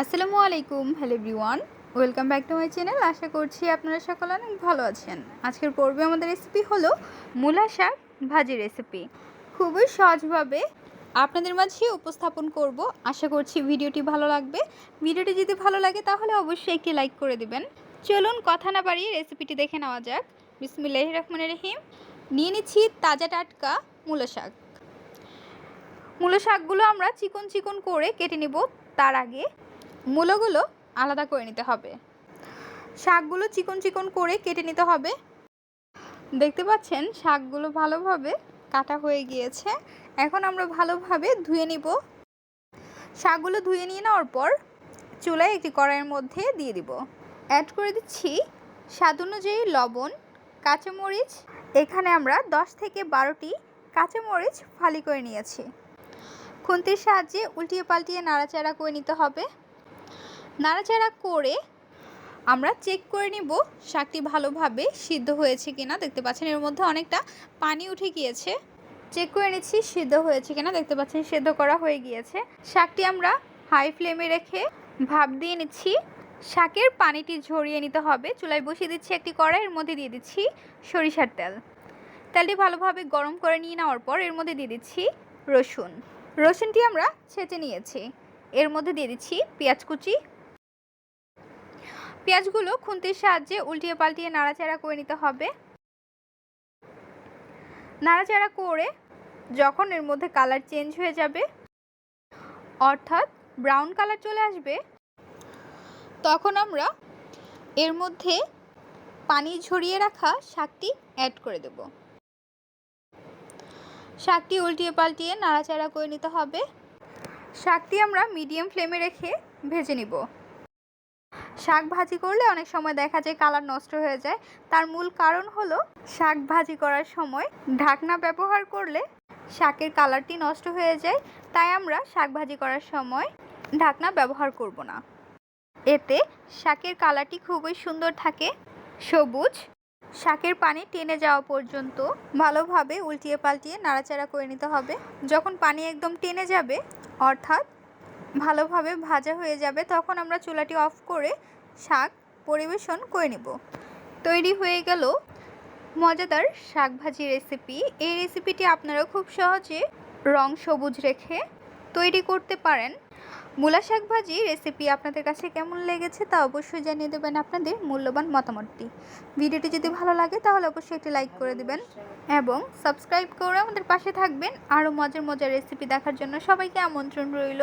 আসসালামু আলাইকুম hello everyone welcome back to my channel আশা করছি আপনারা সকলে অনেক ভালো আছেন। আজকের পর্বে আমাদের রেসিপি হলো মূলা শাক ভাজি রেসিপি খুবই সহজভাবে আপনাদের মাঝে উপস্থাপন করব। আশা করছি ভিডিওটি ভালো লাগবে। ভিডিওটি যদি ভালো লাগে তাহলে অবশ্যই একটি লাইক করে দিবেন। চলুন কথা না বাড়িয়ে রেসিপিটি দেখে নেওয়া যাক। বিসমিল্লাহ রহমানের রহিম। নিয়ে নিচ্ছি তাজা টাটকা মূলা শাক। মূলা শাকগুলো আমরা চিকন চিকন করে কেটে নেব। তার আগে মূলোগুলো আলাদা করে নিতে হবে। শাকগুলো চিকন চিকন করে কেটে নিতে হবে। দেখতে পাচ্ছেন শাকগুলো ভালোভাবে কাটা হয়ে গিয়েছে। এখন আমরা ভালোভাবে ধুয়ে নিব। শাকগুলো ধুয়ে নিয়ে নেওয়ার পর চুলায় একটি কড়াইয়ের মধ্যে দিয়ে দিব। অ্যাড করে দিচ্ছি স্বাদ অনুযায়ী লবণ, কাঁচামরিচ। এখানে আমরা দশ থেকে বারোটি কাঁচামরিচ ফালি করে নিয়েছি। খুন্তির সাহায্যে উল্টিয়ে পাল্টিয়ে নাড়াচাড়া করে নিতে হবে। নাড়াচাড়া করে আমরা চেক করে নিব শাকটি ভালোভাবে সিদ্ধ হয়েছে কিনা। দেখতে পাচ্ছেন এর মধ্যে অনেকটা পানি উঠে গিয়েছে। চেক করে নিচ্ছি সিদ্ধ হয়েছে কিনা। দেখতে পাচ্ছেন সিদ্ধ করা হয়ে গিয়েছে। শাকটি আমরা হাই ফ্লেমে রেখে ভাপ দিয়ে নিচ্ছি। শাকের পানিটি ঝরিয়ে নিতে হবে। চুলায় বসিয়ে দিচ্ছি একটি কড়াইয়ের মধ্যে দিয়ে দিচ্ছি সরিষার তেল। তেলটি ভালোভাবে গরম করে নিয়ে নেওয়ার পর এর মধ্যে দিয়ে দিচ্ছি রসুন। রসুনটি আমরা ছেঁচে নিয়েছি। এর মধ্যে দিয়ে দিচ্ছি পেঁয়াজ কুচি পেঁয়াজগুলো খুন্তির সাহায্যে উল্টিয়ে পাল্টিয়ে নাড়াচাড়া করে নিতে হবে। নাড়াচাড়া করে যখন এর মধ্যে কালার চেঞ্জ হয়ে যাবে, অর্থাৎ ব্রাউন কালার চলে আসবে, তখন আমরা এর মধ্যে পানি ঝরিয়ে রাখা শাকটি অ্যাড করে দেব। শাকটি উল্টিয়ে পাল্টিয়ে নাড়াচাড়া করে নিতে হবে। শাকটি আমরা মিডিয়াম ফ্লেমে রেখে ভেজে নিব। শাক ভাজি করলে অনেক সময় দেখা যায় কালার নষ্ট হয়ে যায়। তার মূল কারণ হলো শাক ভাজি করার সময় ঢাকনা ব্যবহার করলে শাকের কালারটি নষ্ট হয়ে যায়। তাই আমরা শাক ভাজি করার সময় ঢাকনা ব্যবহার করব না। এতে শাকের কালারটি খুবই সুন্দর থাকে, সবুজ, শাকের পানি টেনে যাওয়া পর্যন্ত ভালোভাবে উল্টিয়ে পাল্টিয়ে নাড়াচাড়া করে নিতে হবে। যখন পানি একদম টেনে যাবে, অর্থাৎ ভালোভাবে ভাজা হয়ে যাবে, তখন আমরা চুলাটি অফ করে শাক পরিবেশন করে নেব। তৈরি হয়ে গেল মজাদার শাক ভাজি রেসিপি। এই রেসিপিটি আপনারা খুব সহজে রং সবুজ রেখে তৈরি করতে পারেন। মূলা শাক ভাজি রেসিপি আপনাদের কাছে কেমন লেগেছে তা অবশ্যই জানিয়ে দেবেন আপনাদের মূল্যবান মতামতটি। ভিডিওটি যদি ভালো লাগে, তাহলে অবশ্যই একটি লাইক করে দেবেন এবং সাবস্ক্রাইব করে আমাদের পাশে থাকবেন। আরও মজার মজার রেসিপি দেখার জন্য সবাইকে আমন্ত্রণ রইল।